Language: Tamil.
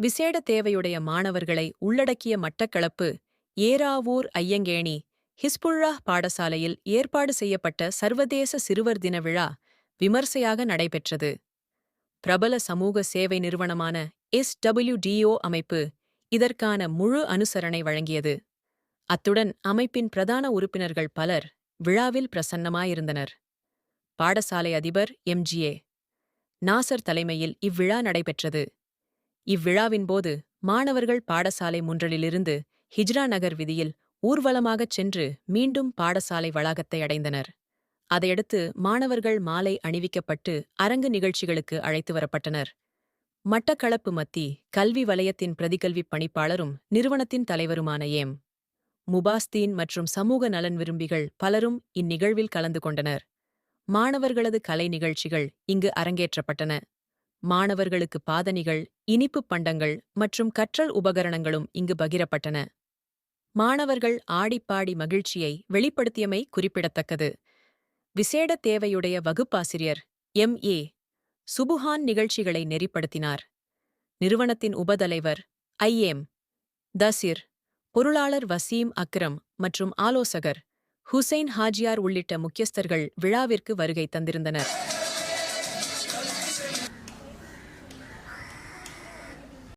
விசேட தேவையுடைய மாணவர்களை உள்ளடக்கிய மட்டக்களப்பு ஏராவூர் ஐயங்கேணி ஹிஸ்புல்லா பாடசாலையில் ஏற்பாடு செய்யப்பட்ட சர்வதேச சிறுவர் தின விழா விமர்சையாக நடைபெற்றது. பிரபல சமூக சேவை நிறுவனமான எஸ்டபிள்யூடிஓ அமைப்பு இதற்கான முழு அனுசரணை வழங்கியது. அத்துடன் அமைப்பின் பிரதான உறுப்பினர்கள் பலர் விழாவில் பிரசன்னமாயிருந்தனர். பாடசாலை அதிபர் எம்ஜிஏ நாசர் தலைமையில் இவ்விழா நடைபெற்றது. இவ்விழாவின் போது மாணவர்கள் பாடசாலை முன்றலிலிருந்து ஹிஜ்ரா நகர் விதியில் ஊர்வலமாகச் சென்று மீண்டும் பாடசாலை வளாகத்தை அடைந்தனர். அதையடுத்து மாணவர்கள் மாலை அணிவிக்கப்பட்டு அரங்கு நிகழ்ச்சிகளுக்கு அழைத்து வரப்பட்டனர். மட்டக்களப்பு மத்தி கல்வி வலயத்தின் பிரதிகல்விப் பணிப்பாளரும் நிறுவனத்தின் தலைவருமான ஏம். முபாஸ்தீன் மற்றும் சமூக நலன் விரும்பிகள் பலரும் இந்நிகழ்வில் கலந்து கொண்டனர். மாணவர்களது கலை நிகழ்ச்சிகள் இங்கு அரங்கேற்றப்பட்டன. மாணவர்களுக்கு பாதணிகள் இனிப்புப் பண்டங்கள் மற்றும் கற்றல் உபகரணங்களும் இங்கு பகிரப்பட்டன. மாணவர்கள் ஆடிப்பாடி மகிழ்ச்சியை வெளிப்படுத்தியமை குறிப்பிடத்தக்கது. விசேட தேவையுடைய வகுப்பாசிரியர் எம். ஏ. சுபுஹான் நிகழ்ச்சிகளை நெறிப்படுத்தினார். நிறுவனத்தின் உபதலைவர் ஐஏம் தசிர் பொருளாளர் வசீம் அக்ரம் மற்றும் ஆலோசகர் ஹுசைன் ஹாஜியார் உள்ளிட்ட முக்கியஸ்தர்கள் விழாவிற்கு வருகை தந்திருந்தனர்.